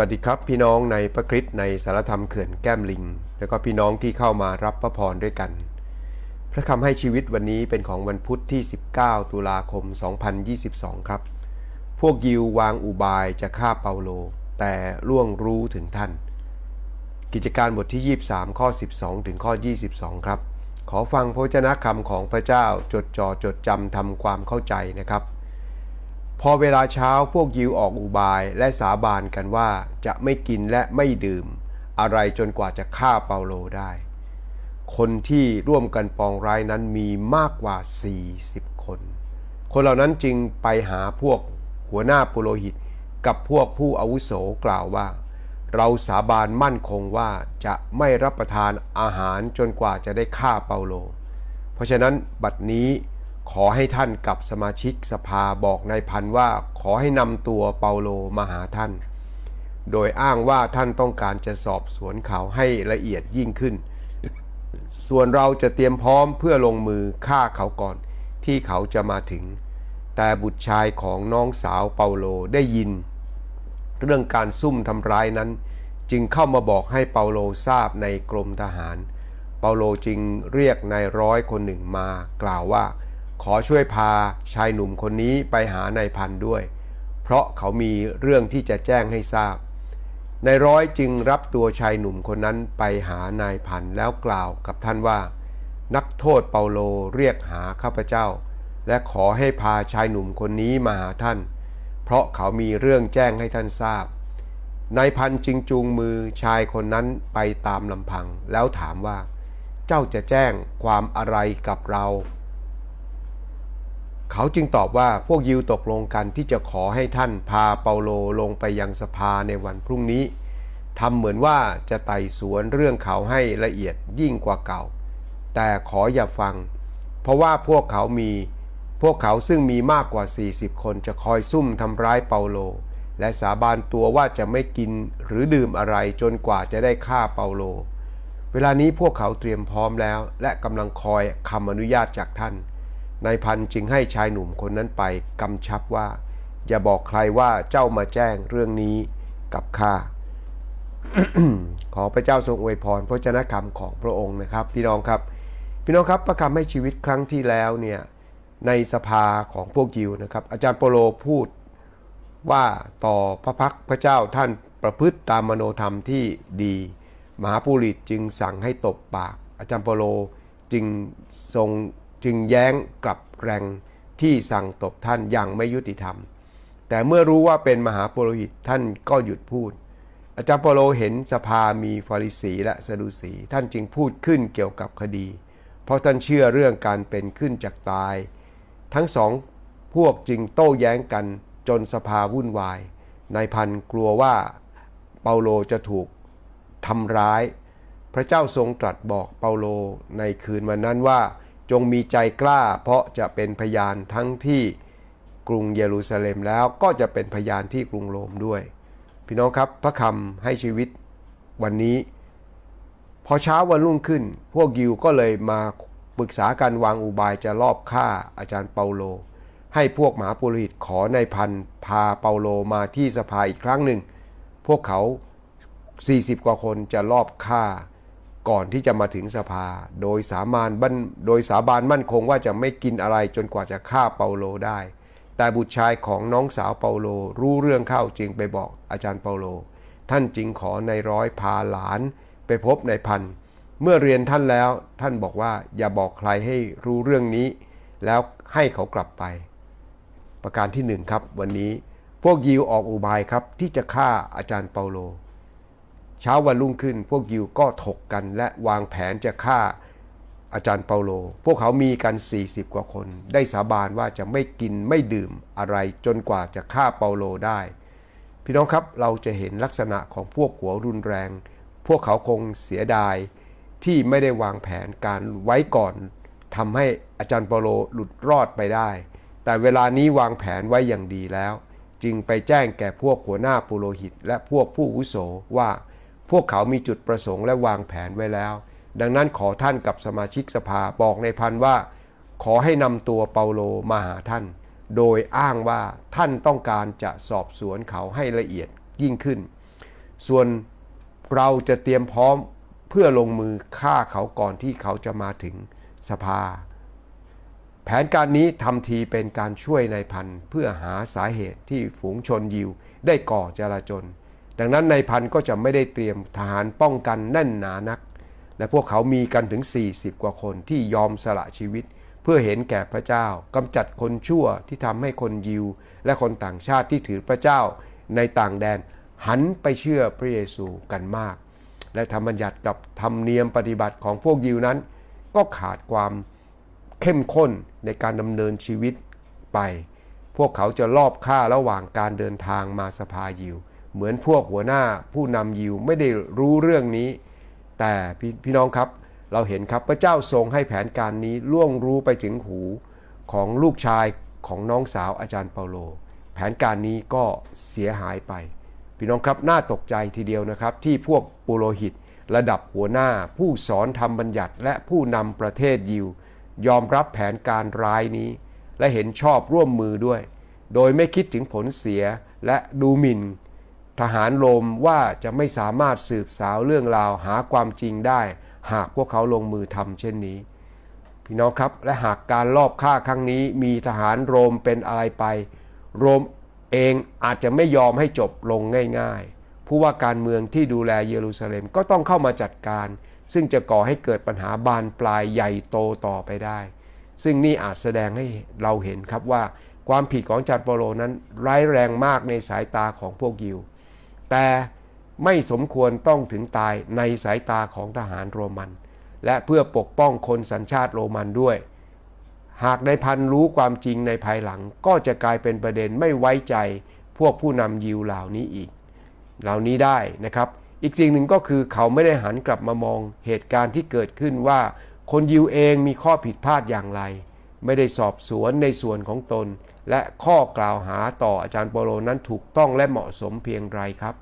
วัสดีครับพี่น้องในพระคริสต์ในสารธรรมเขื่อนแก้มลิง แล้วก็พี่น้องที่เข้ามารับพระพรด้วยกัน พระคำให้ชีวิตวันนี้เป็นของวันพุธที่ 19 ตุลาคม 2022 ครับ พวกยิววางอุบายจะฆ่าเปาโล แต่ล่วงรู้ถึงท่าน กิจการบทที่ 23 ข้อ 12 ถึงข้อ 22 ครับ ขอฟังพระวจนะคำของพระเจ้าจดจ่อจดจำทำความเข้าใจนะครับ พอเวลาเช้าพวกยิวออกอุบายและสาบานกันว่าจะไม่กินและไม่ดื่ม อะไรจนกว่าจะฆ่าเปาโลได้ คนที่ร่วมกันปองร้ายนั้นมีมากกว่า 40 คน คนเหล่านั้นจึงไปหาพวกหัวหน้าปุโรหิตกับพวกผู้อาวุโสกล่าวว่า เราสาบานมั่นคงว่าจะไม่รับประทานอาหารจนกว่าจะได้ฆ่าเปาโล เพราะฉะนั้นบัดนี้ ขอให้ท่านกับสมาชิกสภาบอกนายพันว่าขอให้นำตัวเปาโลมาหาท่าน โดยอ้างว่าท่านต้องการจะสอบสวนเขาให้ละเอียดยิ่งขึ้น ส่วนเราจะเตรียมพร้อมเพื่อลงมือฆ่าเขาก่อนที่เขาจะมาถึง แต่บุตรชายของน้องสาวเปาโลได้ยิน เรื่องการซุ่มทำร้ายนั้น จึงเข้ามาบอกให้เปาโลทราบในกรมทหาร เปาโลจึงเรียกนายร้อยคนหนึ่งมากล่าวว่า ขอช่วยพาชายหนุ่มคนนี้ไปหานายพันด้วย เพราะเขามีเรื่องที่จะแจ้งให้ทราบนายร้อยจึงรับตัวชายหนุ่มคนนั้นไปหานายพันแล้วกล่าวกับท่านว่า นักโทษเปาโลเรียกหาข้าพเจ้า และขอให้พาชายหนุ่มคนนี้มาหาท่าน เพราะเขามีเรื่องแจ้งให้ท่านทราบนายพันจึงจูงมือชายคนนั้นไปตามลำพังแล้วถามว่า เจ้าจะแจ้งความอะไรกับเรา เขาจึงตอบว่าพวกยิวตกลงกันที่จะขอให้ท่านพาเปาโลลงไปยังสภาในวันพรุ่งนี้ทำเหมือนว่าจะไต่สวนเรื่องเขาให้ละเอียดยิ่งกว่าเก่า แต่ขออย่าฟัง เพราะว่าพวกเขามีพวกเขาซึ่งมีมากกว่า 40 คนจะคอยซุ่มทำร้ายเปาโล และสาบานตัวว่าจะไม่กินหรือดื่มอะไรจนกว่าจะได้ฆ่าเปาโล เวลานี้พวกเขาเตรียมพร้อมแล้ว และกำลังคอยคำอนุญาตจากท่าน นายพันจึงให้ชายหนุ่มคนนั้นไปกำชับว่า อย่าบอกใครว่าเจ้ามาแจ้งเรื่องนี้กับข้าขอพระเจ้าทรงอวยพรพระเจนะคำของพระองค์นะครับ พี่น้องครับ พี่น้องครับ ประคำให้ชีวิตครั้งที่แล้วเนี่ยในสภาของพวกยิวนะครับ อาจารย์โปโลพูดว่าต่อพระพักพระเจ้าท่านประพฤติตามมโนธรรมที่ดี มหาปุริตจึงสั่งให้ตบปาก อาจารย์โปโลจึงทรง จึงแย้งกลับแรงที่สั่งตบท่านอย่างไม่ยุติธรรม แต่เมื่อรู้ว่าเป็นมหาปุโรหิตท่านก็หยุดพูด อาจารย์เปโลเห็นสภามีฟาริสีและสะดุสีท่านจึงพูดขึ้นเกี่ยวกับคดี เพราะท่านเชื่อเรื่องการเป็นขึ้นจากตาย ทั้งสองพวกจึงโต้แย้งกันจนสภาวุ่นวายนายพันกลัวว่าเปาโลจะถูกทำร้าย พระเจ้าทรงตรัสบอกเปาโลในคืนวันนั้นว่า จงมีใจกล้า เพราะจะเป็นพยานทั้งที่กรุงเยรูซาเล็มแล้วก็จะเป็นพยานที่กรุงโรมด้วย พี่น้องครับพระคำให้ชีวิตวันนี้ พอเช้าวันรุ่งขึ้น พวกยิวก็เลยมาปรึกษากันวางอุบายจะลอบฆ่าอาจารย์เปาโล ให้พวกหมหาปุโรหิตขอในพันพาเปาโลมาที่สภาอีกครั้งหนึ่ง พวกเขา 40 กว่าคนจะลอบฆ่า ก่อนที่จะมาถึงสภา โดยสามานบันโดยสาบานมั่นคงว่าจะไม่กินอะไรจนกว่าจะฆ่าเปาโลได้ แต่บุตรชายของน้องสาวเปาโลรู้เรื่องเข้าจึงไปบอกอาจารย์เปาโล ท่านจึงขอในายร้อยพาหลานไปพบนายพัน เมื่อเรียนท่านแล้วท่านบอกว่าอย่าบอกใครให้รู้เรื่องนี้ แล้วให้เขากลับไป ประการที่หนึ่งครับวันนี้พวกยิวออกอุบายครับที่จะฆ่าอาจารย์เปาโล เช้าวันรุ่งขึ้น พวกยิวก็ถกกันและวางแผนจะฆ่าอาจารย์เปาโล พวกเขามีกัน 40 กว่าคน ได้สาบานว่าจะไม่กินไม่ดื่มอะไรจนกว่าจะฆ่าเปาโลได้ พี่น้องครับเราจะเห็นลักษณะของพวกหัวรุนแรง พวกเขาคงเสียดายที่ไม่ได้วางแผนการไว้ก่อนทำให้อาจารย์เปาโลหลุดรอดไปได้ แต่เวลานี้วางแผนไว้อย่างดีแล้ว จึงไปแจ้งแก่พวกหัวหน้าปุโรหิต และพวกผู้วุโสว่า พวกเขามีจุดประสงค์และวางแผนไว้แล้ว ดังนั้นขอท่านกับสมาชิกสภาบอกในพันว่า ขอให้นำตัวเปาโลมาหาท่าน โดยอ้างว่าท่านต้องการจะสอบสวนเขาให้ละเอียดยิ่งขึ้น ส่วนเราจะเตรียมพร้อมเพื่อลงมือฆ่าเขาก่อนที่เขาจะมาถึงสภา แผนการนี้ทำทีเป็นการช่วยนายพันเพื่อหาสาเหตุที่ฝูงชนยิวได้ก่อจลาจล ดังนั้นนายพันก็จะไม่ได้เตรียมทหารป้องกันแน่นหนานัก และพวกเขามีกันถึง 40 กว่าคนที่ยอมสละชีวิต เพื่อเห็นแก่พระเจ้ากำจัดคนชั่วที่ทำให้คนยิว และคนต่างชาติที่ถือพระเจ้าในต่างแดนหันไปเชื่อพระเยซูกันมาก และธรรมบัญญัติกับธรรมเนียมปฏิบัติของพวกยิวนั้น ก็ขาดความเข้มข้นในการดำเนินชีวิตไป พวกเขาจะลอบฆ่าระหว่างการเดินทางมาสภายิว เหมือนพวกหัวหน้าผู้นำยิวไม่ได้รู้เรื่องนี้ แต่พพี่น้องครับเราเห็นครับพระเจ้าทรงให้แผนการนี้ล่วงรู้ไปถึงหูของลูกชายของน้องสาวอาจารย์เปาโล แผนการนี้ก็เสียหายไป พี่น้องครับน่าตกใจทีเดียวนะครับ ที่พวกปุโรหิต ระดับหัวหน้าผู้สอนทำบัญญัติ และผู้นำประเทศยิว ยอมรับแผนการร้ายนี้ และเห็นชอบร่วมมือด้วย โดยไม่คิดถึงผลเสียและดูหมิ่น ทหารโรมว่าจะไม่สามารถสืบสาวเรื่องราวหาความจริงได้ หากพวกเขาลงมือทำเช่นนี้ พี่น้องครับและหากการลอบฆ่าครั้งนี้มีทหารโรมเป็นอะไรไป โรมเองอาจจะไม่ยอมให้จบลงง่ายๆ ผู้ว่าการเมืองที่ดูแลเยรูซาเล็มก็ต้องเข้ามาจัดการ ซึ่งจะก่อให้เกิดปัญหาบานปลายใหญ่โตต่อไปได้ ซึ่งนี่อาจแสดงให้เราเห็นครับว่า ความผิดของจารย์เปโลนั้นร้ายแรงมากในสายตาของพวกยิว แต่ไม่สมควรต้องถึงตายในสายตาของทหารโรมัน และเพื่อปกป้องคนสัญชาติโรมันด้วย หากในายพันรู้ความจริงในภายหลังก็จะกลายเป็นประเด็นไม่ไว้ใจพวกผู้นำยิวเหล่านี้อีก เหล่านี้ได้นะครับ อีกสิ่งหนึ่งก็คือเขาไม่ได้หันกลับมามองเหตุการณ์ที่เกิดขึ้นว่า คนยิวเองมีข้อผิดพลาดอย่างไร ไม่ได้สอบสวนในส่วนของตน และข้อกล่าวหาต่ออาจารย์เปโลนั้นถูกต้องและเหมาะสมเพียงไรครับ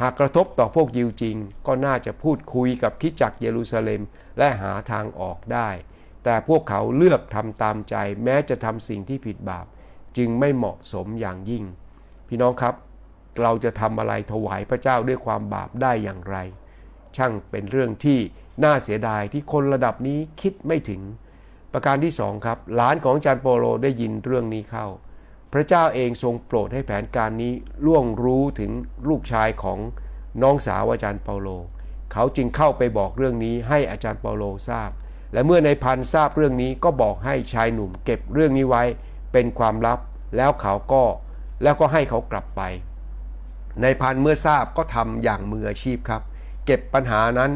หากกระทบต่อพวกยิวจริง ก็น่าจะพูดคุยกับคิดจักรเยรูซาเล็ม และหาทางออกได้ แต่พวกเขาเลือกทำตามใจ แม้จะทำสิ่งที่ผิดบาป จึงไม่เหมาะสมอย่างยิ่ง พี่น้องครับ เราจะทำอะไรถวายพระเจ้าด้วยความบาปได้อย่างไร ช่างเป็นเรื่องที่น่าเสียดายที่คนระดับนี้คิดไม่ถึง ประการที่สองครับ หลานของอาจารย์โปโลได้ยินเรื่องนี้เข้า พระเจ้าเองทรงโปรดให้แผนการนี้ล่วงรู้ถึงลูกชายของน้องสาวอาจารย์เปาโล เขาจึงเข้าไปบอกเรื่องนี้ให้อาจารย์เปาโลทราบ และเมื่อในพันทราบเรื่องนี้ก็บอกให้ชายหนุ่มเก็บเรื่องนี้ไว้เป็นความลับ แล้วเขาก็แล้วก็ให้เขากลับไป ในพันเมื่อทราบก็ทำอย่างมืออาชีพครับ เก็บปัญหานั้น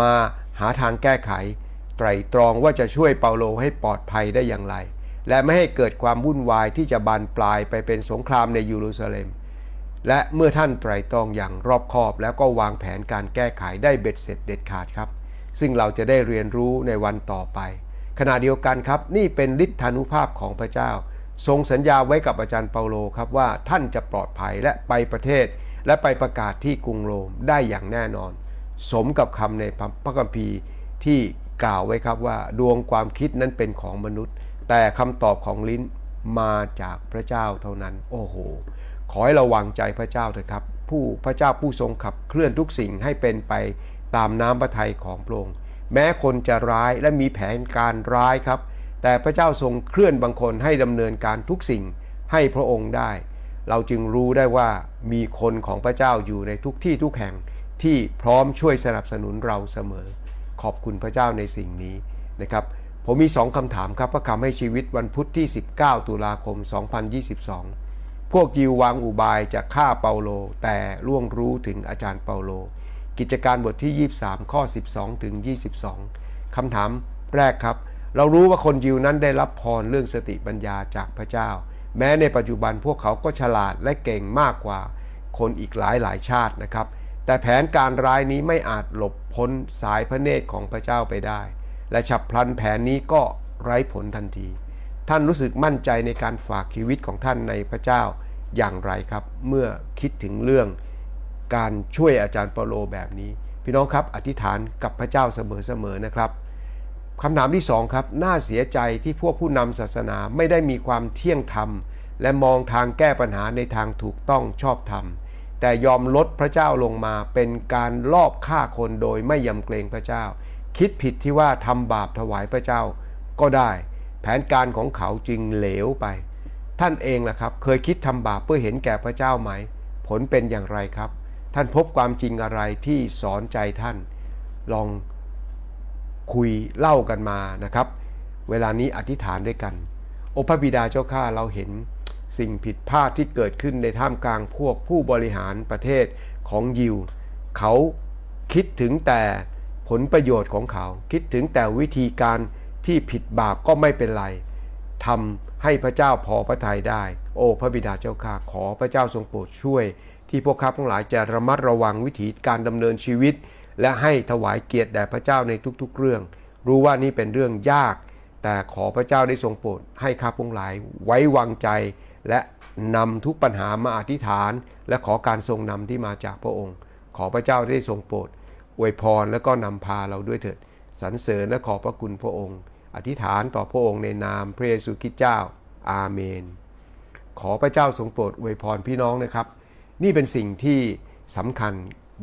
มาหาทางแก้ไข ไตรตรองว่าจะช่วยเปาโลให้ปลอดภัยได้อย่างไร และไม่ให้เกิดความวุ่นวายที่จะบานปลายไปเป็นสงครามในเยรูซาเล็ม และเมื่อท่านไตรตรองอย่างรอบคอบ แล้วก็วางแผนการแก้ไขได้เบ็ดเสร็จเด็ดขาดครับ ซึ่งเราจะได้เรียนรู้ในวันต่อไป ขณะเดียวกันครับ นี่เป็นฤทธานุภาพของพระเจ้า ทรงสัญญาไว้กับอาจารย์เปาโลครับว่าท่านจะปลอดภัยและไปประเทศ และไปประกาศที่กรุงโรมได้อย่างแน่นอน สมกับคำในพระคัมภีร์ที่ กล่าวไว้ครับว่า ดวงความคิดนั้นเป็นของมนุษย์ แต่คำตอบของลิ้นมาจากพระเจ้าเท่านั้น โอ้โห ขอให้ระวังใจพระเจ้าเถอะครับ ผู้พระเจ้าผู้ทรงขับเคลื่อนทุกสิ่งให้เป็นไปตามน้ำพระทัยของพระองค์แม้คนจะร้ายและมีแผนการร้ายครับ แต่พระเจ้าทรงเคลื่อนบางคนให้ดำเนินการทุกสิ่งให้พระองค์ได้ เราจึงรู้ได้ว่ามีคนของพระเจ้าอยู่ในทุกที่ทุกแห่งที่พร้อมช่วยสนับสนุนเราเสมอ ขอบคุณพระเจ้าในสิ่งนี้นะครับ ผมมีสองคำถามครับพระคำให้ชีวิตวันพุธที่ 19 ตุลาคม 2022 พวกยิววางอุบายจะฆ่าเปาโล แต่ล่วงรู้ถึงอาจารย์เปาโล กิจการบทที่ 23 ข้อ 12 ถึง 22คำถามแรกครับ เรารู้ว่าคนยิวนั้นได้รับพรเรื่องสติปัญญาจากพระเจ้า แม้ในปัจจุบันพวกเขาก็ฉลาดและเก่งมากกว่าคนอีกหลายหลายชาตินะครับ แต่แผนการร้ายนี้ไม่อาจหลบพ้นสายพระเนตรของพระเจ้าไปได้ และฉับพลันแผนนี้ก็ไร้ผลทันที ท่านรู้สึกมั่นใจในการฝากชีวิตของท่านในพระเจ้าอย่างไรครับ เมื่อคิดถึงเรื่องการช่วยอาจารย์เปโลแบบนี้ พี่น้องครับ อธิษฐานกับพระเจ้าเสมอๆนะครับคำถามที่สองครับน่าเสียใจที่พวกผู้นำศาสนาไม่ได้มีความเที่ยงธรรม และมองทางแก้ปัญหาในทางถูกต้องชอบธรรม แต่ยอมลดพระเจ้าลงมาเป็นการลอบฆ่าคนโดยไม่ยำเกรงพระเจ้า คิดผิดที่ว่าทำบาปถวายพระเจ้าก็ได้ แผนการของเขาจึงเหลวไป ท่านเองล่ะครับ เคยคิดทำบาปเพื่อเห็นแก่พระเจ้าไหม ผลเป็นอย่างไรครับ ท่านพบความจริงอะไรที่สอนใจท่าน ลองคุยเล่ากันมานะครับ เวลานี้อธิษฐานด้วยกัน โอพระบิดาเจ้าข้าเราเห็น สิ่งผิดพลาดที่เกิดขึ้นในท่ามกลางพวกผู้บริหารประเทศของยิว เขาคิดถึงแต่ผลประโยชน์ของเขา คิดถึงแต่วิธีการที่ผิดบาปก็ไม่เป็นไรทำให้พระเจ้าพอพระทัยได้ โอ้พระบิดาเจ้าข้าขอพระเจ้าทรงโปรดช่วย ที่พวกข้าทั้งหลายจะระมัดระวังวิถีการดำเนินชีวิต และให้ถวายเกียรติแด่พระเจ้าในทุกๆ เรื่อง รู้ว่านี่เป็นเรื่องยาก แต่ขอพระเจ้าได้ทรงโปรดให้ข้าพงหลายไว้วางใจ และนำทุกปัญหามาอธิษฐาน และขอการทรงนำที่มาจากพระองค์ ขอพระเจ้าได้ทรงโปรดอวยพรและก็นำพาเราด้วยเถิดสรรเสริญและขอบพระคุณพระองค์ อธิษฐานต่อพระองค์ในนามพระเยซูคริสต์เจ้า อาเมน ขอพระเจ้าทรงโปรดอวยพรพี่น้องนะครับ นี่เป็นสิ่งที่สำคัญ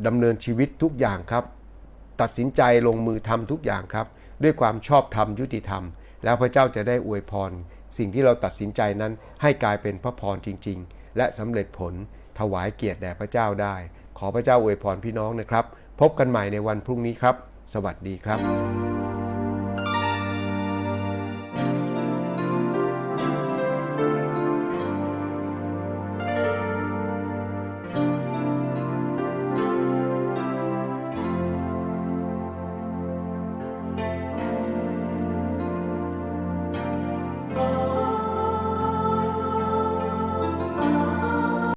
ดำเนินชีวิตทุกอย่างครับ ตัดสินใจลงมือทำทุกอย่างครับ ด้วยความชอบธรรมยุติธรรม แล้วพระเจ้าจะได้อวยพร สิ่งที่เราตัดสินใจนั้นให้กลายเป็นพระพรจริง ๆ และสำเร็จผลถวายเกียรติแด่พระเจ้าได้ ขอพระเจ้าอวยพรพี่น้องนะครับ พบกันใหม่ในวันพรุ่งนี้ครับ สวัสดีครับ